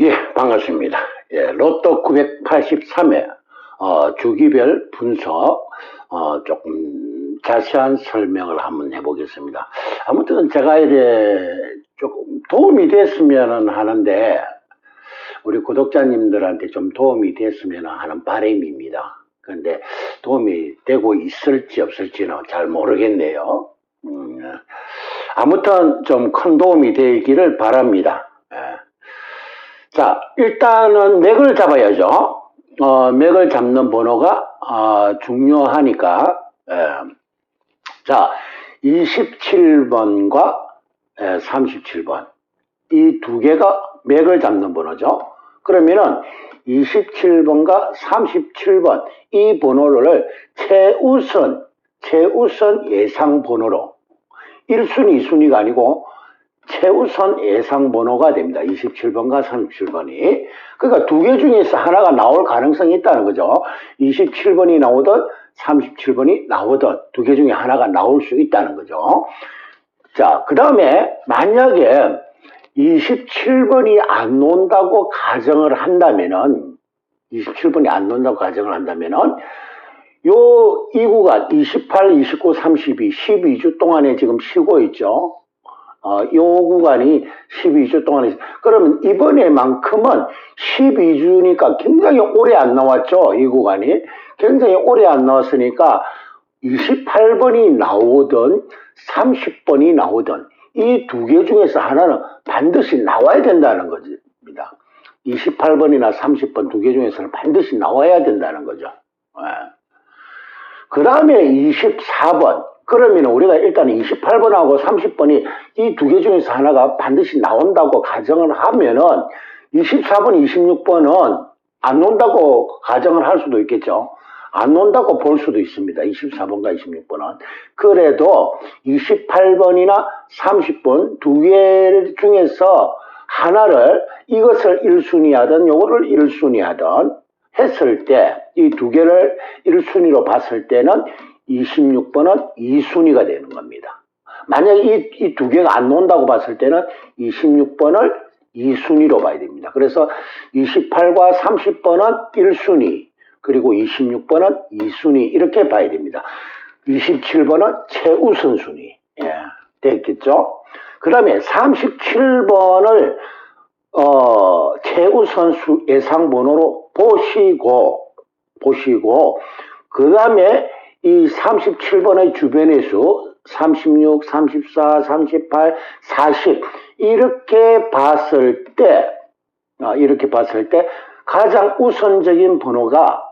예, 반갑습니다. 예, 로또 983회 어, 주기별 분석 어, 조금 자세한 설명을 한번 해보겠습니다. 아무튼 제가 이제 조금 도움이 됐으면 하는데 우리 구독자님들한테 좀 도움이 됐으면 하는 바람입니다. 그런데 도움이 되고 있을지 없을지는 잘 모르겠네요. 음, 아무튼 좀 큰 도움이 되기를 바랍니다. 예. 자, 일단은 맥을 잡아야죠. 어, 맥을 잡는 번호가 어, 중요하니까 예. 자, 27번과 예, 37번 이 두 개가 맥을 잡는 번호죠. 그러면은 27번과 37번 이 번호를 최우선 최우선 예상 번호로 1순위, 2순위가 아니고 최우선 예상 번호가 됩니다. 27번과 37번이. 그러니까 두 개 중에서 하나가 나올 가능성이 있다는 거죠. 27번이 나오든 37번이 나오든 두 개 중에 하나가 나올 수 있다는 거죠. 자, 그 다음에 만약에 27번이 안 논다고 가정을 한다면은 27번이 안 논다고 가정을 한다면은 요 이 구간 28, 29, 32, 12주 동안에 지금 쉬고 있죠. 어, 요 구간이 12주 동안에 그러면 이번에만큼은 12주니까 굉장히 오래 안 나왔죠. 이 구간이 굉장히 오래 안 나왔으니까 28번이 나오든 30번이 나오든 이 두 개 중에서 하나는 반드시 나와야 된다는 겁니다. 28번이나 30번 두 개 중에서는 반드시 나와야 된다는 거죠. 그 다음에 24번. 그러면 우리가 일단 28번하고 30번이 이 두 개 중에서 하나가 반드시 나온다고 가정을 하면은 24번, 26번은 안 논다고 가정을 할 수도 있겠죠. 안 논다고 볼 수도 있습니다. 24번과 26번은. 그래도 28번이나 30번 두 개 중에서 하나를 이것을 1순위 하든 요거를 1순위 하든 했을 때 이 두 개를 1순위로 봤을 때는 26번은 2순위가 되는 겁니다. 만약에 이두 개가 안 논다고 봤을 때는 26번을 2순위로 봐야 됩니다. 그래서 28과 30번은 1순위, 그리고 26번은 2순위 이렇게 봐야 됩니다. 27번은 최우선 순위. 예, 됐겠죠? 그 다음에 37번을 어, 최우선 수 예상 번호로 보시고 보시고 그 다음에 이 37번의 주변의 수 36, 34, 38, 40 이렇게 봤을 때 어, 이렇게 봤을 때 가장 우선적인 번호가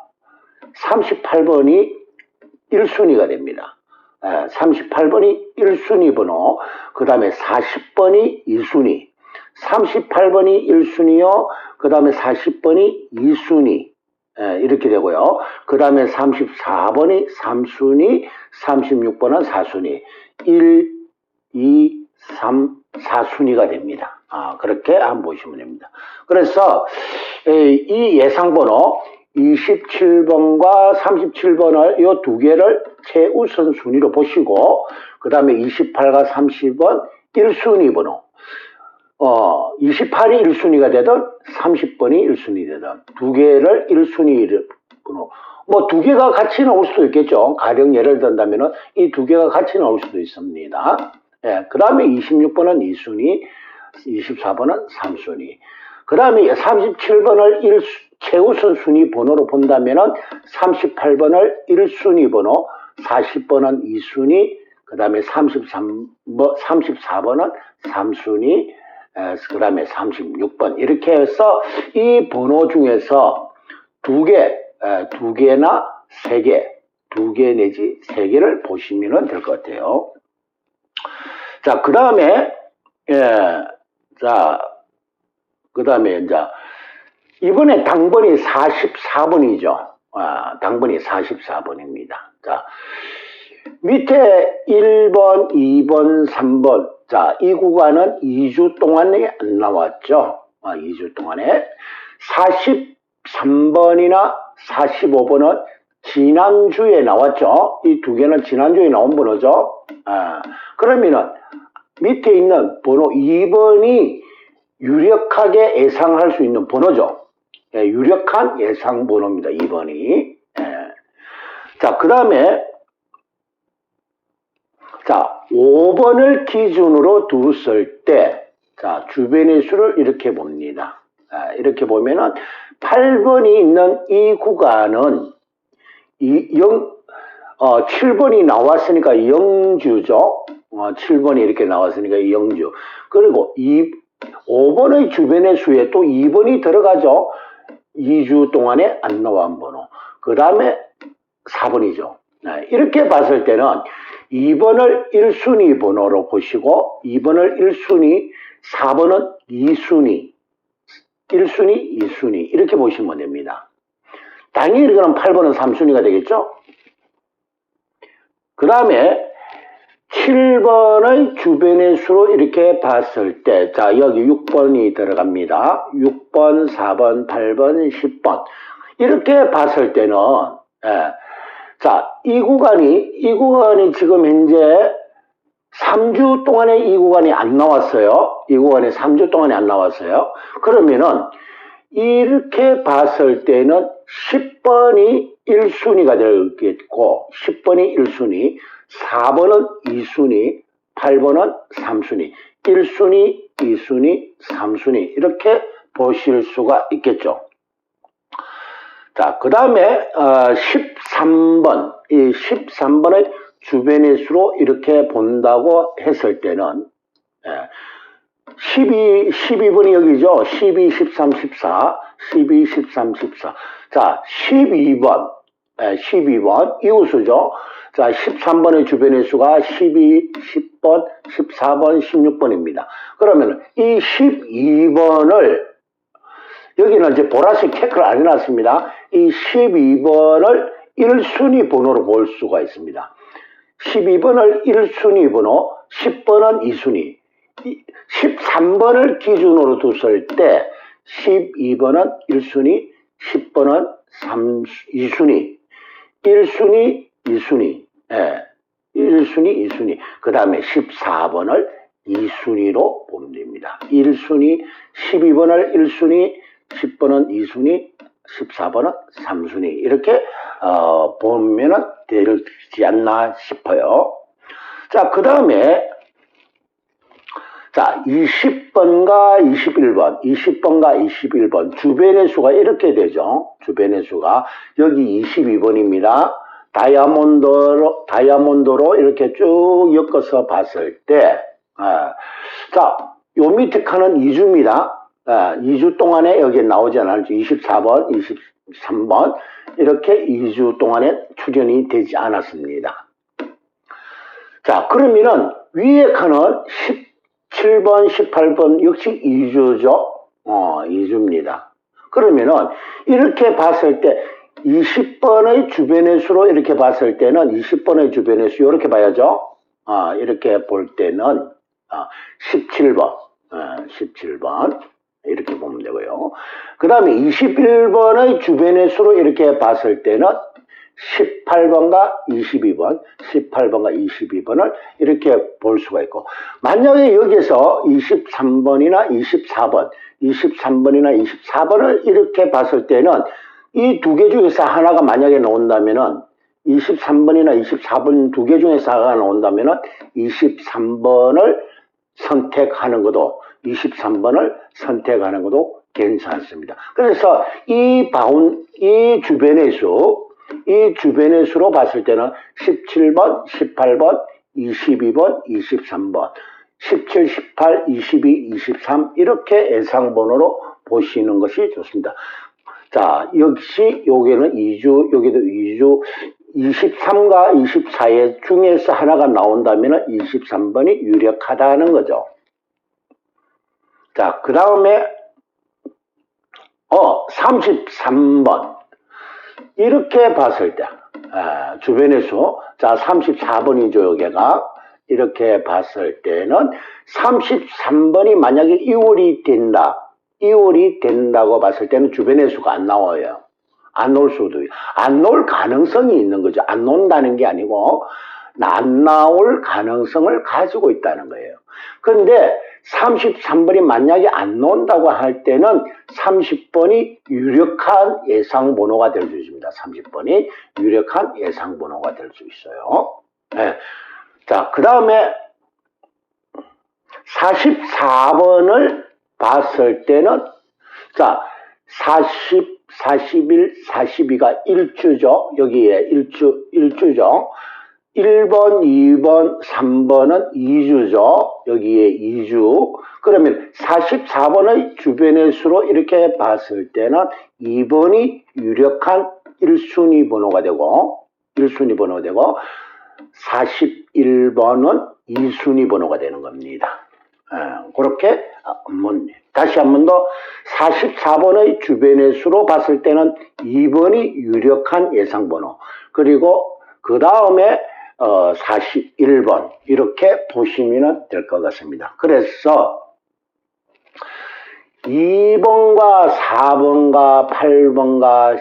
38번이 1순위가 됩니다. 38번이 1순위 번호, 그 다음에 40번이 2순위, 38번이 1순위요, 그 다음에 40번이 2순위, 이렇게 되고요. 그 다음에 34번이 3순위, 36번은 4순위, 1, 2, 3, 4순위가 됩니다. 아, 그렇게 한번 보시면 됩니다. 그래서 이 예상번호 27번과 37번을 이 두 개를 최우선 순위로 보시고 그 다음에 28과 30번 1순위 번호 어, 28이 1순위가 되든 30번이 1순위 되든 두 개를 1순위 번호 뭐두 개가 같이 나올 수도 있겠죠. 가령 예를 든다면 이 두 개가 같이 나올 수도 있습니다. 예, 그 다음에 26번은 2순위, 24번은 3순위. 그 다음에 37번을 1, 최우선 순위 번호로 본다면 38번을 1순위 번호, 40번은 2순위, 그 다음에 33, 34번은 3순위, 그 다음에 36번. 이렇게 해서 이 번호 중에서 두 개, 두 개나 세 개, 두 개 내지 세 개를 보시면 될 것 같아요. 자, 그 다음에, 예, 자, 그 다음에 이제, 이번에 당번이 44번이죠. 아, 당번이 44번입니다. 자, 밑에 1번, 2번, 3번. 자, 이 구간은 2주 동안에 안 나왔죠. 아, 2주 동안에. 43번이나 45번은 지난주에 나왔죠. 이 두 개는 지난주에 나온 번호죠. 아, 그러면은 밑에 있는 번호 2번이 유력하게 예상할 수 있는 번호죠. 예, 유력한 예상 번호입니다. 2번이. 자, 그 다음에 자, 5번을 기준으로 두었을 때, 자, 주변의 수를 이렇게 봅니다. 아, 이렇게 보면은 8번이 있는 이 구간은 이 0, 어, 7번이 나왔으니까 0주죠. 어, 7번이 이렇게 나왔으니까 0주. 그리고 이 5번의 주변의 수에 또 2번이 들어가죠. 2주 동안에 안 나온 번호. 그 다음에 4번이죠. 이렇게 봤을 때는 2번을 1순위 번호로 보시고 2번을 1순위, 4번은 2순위, 1순위, 2순위 이렇게 보시면 됩니다. 당연히 그럼 8번은 3순위가 되겠죠? 그 다음에 7번의 주변의 수로 이렇게 봤을 때, 자, 여기 6번이 들어갑니다. 6번, 4번, 8번, 10번. 이렇게 봤을 때는, 예, 자, 이 구간이, 이 구간이 지금 현재 3주 동안에 이 구간이 안 나왔어요. 이 구간에 3주 동안에 안 나왔어요. 그러면은, 이렇게 봤을 때는 10번이 1순위가 되겠고, 10번이 1순위, 4번은 2순위, 8번은 3순위, 1순위, 2순위, 3순위, 이렇게 보실 수가 있겠죠. 자, 그 다음에, 어, 13번, 이 13번의 주변의 수로 이렇게 본다고 했을 때는, 예, 12, 12번이 여기죠. 12, 13, 14, 12, 13, 14. 자, 12번, 예, 12번, 이웃수죠. 자, 13번의 주변의 수가 12, 10번, 14번, 16번입니다. 그러면 이 12번을 여기는 이제 보라색 체크를 안 해놨습니다. 이 12번을 1순위 번호로 볼 수가 있습니다. 12번을 1순위 번호, 10번은 2순위, 13번을 기준으로 뒀을 때 12번은 1순위, 10번은 3, 2순위, 1순위, 2순위, 예, 1순위, 2순위, 그 다음에 14번을 2순위로 보면 됩니다. 1순위, 12번을 1순위, 10번은 2순위, 14번은 3순위 이렇게 어, 보면 되지 않나 싶어요. 자, 그 다음에 자, 20번과 21번, 20번과 21번 주변의 수가 이렇게 되죠. 주변의 수가 여기 22번입니다. 다이아몬드로 다이아몬드로 이렇게 쭉 엮어서 봤을 때, 아, 자, 요 밑에 칸은 2주입니다. 아, 2주 동안에 여기 나오지 않았죠. 24번, 23번 이렇게 2주 동안에 출연이 되지 않았습니다. 자, 그러면은 위에 칸은 17번, 18번 역시 2주죠. 어, 2주입니다. 그러면은 이렇게 봤을 때 20번의 주변의 수로 이렇게 봤을 때는 20번의 주변의 수 이렇게 봐야죠. 아, 이렇게 볼 때는 아, 17번, 아, 17번 이렇게 보면 되고요. 그 다음에 21번의 주변의 수로 이렇게 봤을 때는 18번과 22번, 18번과 22번을 이렇게 볼 수가 있고 만약에 여기서 23번이나 24번, 23번이나 24번을 이렇게 봤을 때는 이 두 개 중에서 하나가 만약에 나온다면은 23번이나 24번 두 개 중에서 하나가 나온다면은 23번을 선택하는 것도 23번을 선택하는 것도 괜찮습니다. 그래서 이 바운, 이 주변의 수, 이 주변의 수로 봤을 때는 17번, 18번, 22번, 23번, 17, 18, 22, 23 이렇게 예상번호로 보시는 것이 좋습니다. 자, 역시 여기는 2주, 여기도 2주, 23과 24의 중에서 하나가 나온다면 23번이 유력하다는 거죠. 자, 그 다음에, 어, 33번. 이렇게 봤을 때, 아, 주변에서, 자, 34번이죠, 여기가. 이렇게 봤을 때는 33번이 만약에 2월이 된다. 2월이 된다고 봤을 때는 주변의 수가 안 나와요. 안 나올 수도, 안 나올 가능성이 있는 거죠. 안 나온다는 게 아니고, 안 나올 가능성을 가지고 있다는 거예요. 그런데 33번이 만약에 안 나온다고 할 때는 30번이 유력한 예상 번호가 될 수 있습니다. 30번이 유력한 예상 번호가 될 수 있어요. 네. 자, 그 다음에 44번을 봤을 때는 자, 40, 41, 42가 1주죠. 여기에 1주, 1주죠. 1번, 2번, 3번은 2주죠. 여기에 2주. 그러면 44번의 주변의 수로 이렇게 봤을 때는 2번이 유력한 1순위 번호가 되고, 1순위 번호가 되고, 41번은 2순위 번호가 되는 겁니다. 예, 그렇게 한번 다시 한 번 더 44번의 주변의 수로 봤을 때는 2번이 유력한 예상 번호 그리고 그 다음에 어, 41번. 이렇게 보시면 될 것 같습니다. 그래서 2번과 4번과 8번과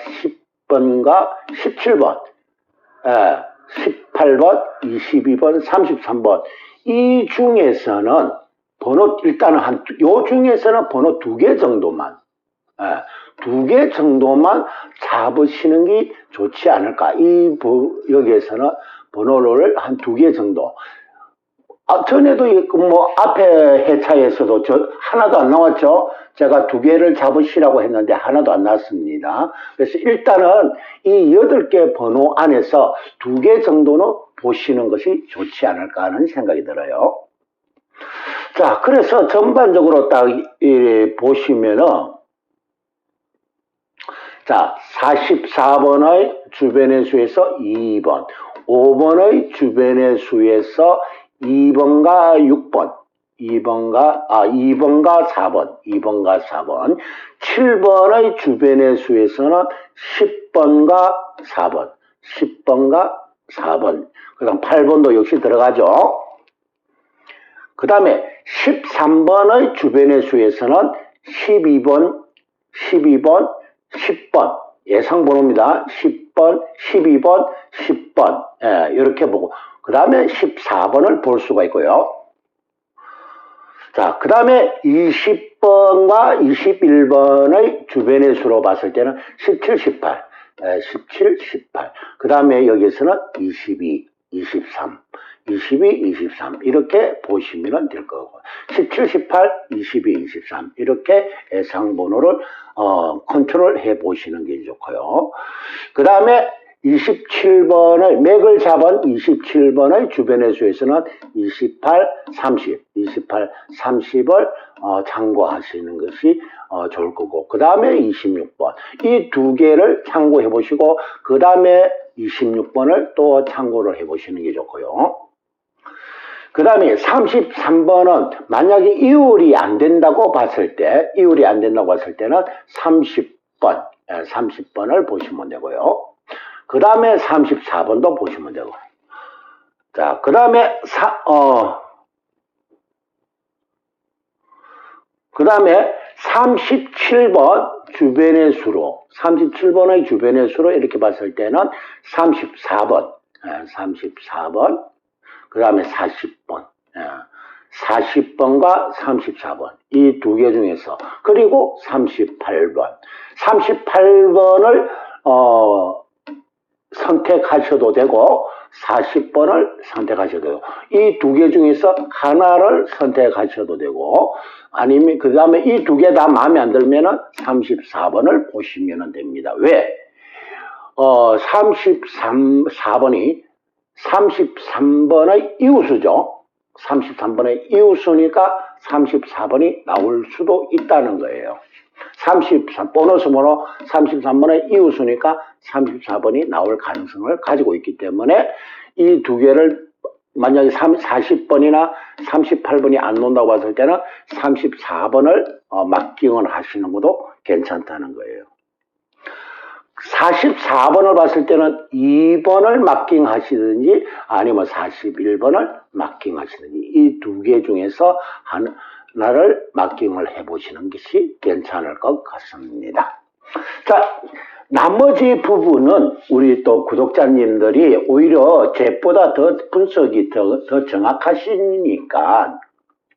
10번과 17번. 예, 18번, 22번, 33번. 이 중에서는 번호 일단은 한 요 중에서는 번호 두 개 정도만 예, 두개 정도만 잡으시는 게 좋지 않을까. 이 여기에서는 번호를 한 두 개 정도 아, 전에도 뭐 앞에 회차에서도 저 하나도 안 나왔죠. 제가 두 개를 잡으시라고 했는데 하나도 안 나왔습니다. 그래서 일단은 이 여덟 개 번호 안에서 두 개 정도는 보시는 것이 좋지 않을까 하는 생각이 들어요. 자, 그래서 전반적으로 딱 보시면은 자, 44번의 주변의 수에서 2번, 5번의 주변의 수에서 2번과 6번, 2번과, 아, 2번과 4번, 2번과 4번, 7번의 주변의 수에서는 10번과 4번, 10번과 4번, 그 다음 8번도 역시 들어가죠. 그 다음에 13번의 주변의 수에서는 12번, 12번, 10번, 예상 번호입니다. 10번, 12번, 10번, 예, 이렇게 보고, 그 다음에 14번을 볼 수가 있고요. 자, 그 다음에 20번과 21번의 주변의 수로 봤을 때는 17, 18, 17, 18. 그 다음에 여기서는 22, 23, 22, 23 이렇게 보시면 될 거고. 17, 18, 22, 23 이렇게 예상 번호를 어, 컨트롤 해 보시는 게 좋고요. 그 다음에 27번의 맥을 잡은 27번의 주변의 수에서는 28, 30, 28, 30을 어, 참고하시는 것이 어, 좋을 거고 그 다음에 26번 이 두 개를 참고해 보시고 그 다음에 26번을 또 참고를 해 보시는 게 좋고요. 그 다음에 33번은 만약에 이율이 안 된다고 봤을 때, 이율이 안 된다고 봤을 때는 30번, 30번을 예, 보시면 되고요. 그 다음에 34번도 보시면 되고. 자, 그 다음에, 어, 그 다음에 37번 주변의 수로, 37번의 주변의 수로 이렇게 봤을 때는 34번, 34번, 그 다음에 40번, 40번과 34번. 이 두 개 중에서. 그리고 38번. 38번을 어, 선택하셔도 되고 40번을 선택하셔도 되고 이 두 개 중에서 하나를 선택하셔도 되고 아니면 그 다음에 이 두 개 다 마음에 안 들면 34번을 보시면 됩니다. 왜? 어, 33, 4번이 33번의 이웃수죠. 33번의 이웃수니까 34번이 나올 수도 있다는 거예요. 33, 보너스 번호 33번의 이웃수니까 34번이 나올 가능성을 가지고 있기 때문에 이 두 개를 만약에 40번이나 38번이 안 논다고 봤을 때는 34번을 어, 막기원 하시는 것도 괜찮다는 거예요. 44번을 봤을 때는 2번을 마킹 하시든지 아니면 41번을 마킹 하시든지 이 두 개 중에서 하나를 마킹을 해보시는 것이 괜찮을 것 같습니다. 자, 나머지 부분은 우리 또 구독자님들이 오히려 제보다 더 분석이 더, 더 정확하시니까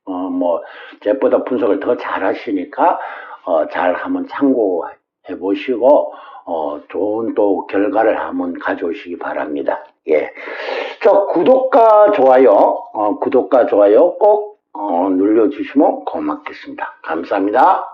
어, 뭐, 제보다 분석을 더 잘 하시니까, 어, 잘 한번 참고해 보시고, 어, 좋은 또 결과를 한번 가져오시기 바랍니다. 예. 저 구독과 좋아요, 어, 구독과 좋아요 꼭, 어, 눌러주시면 고맙겠습니다. 감사합니다.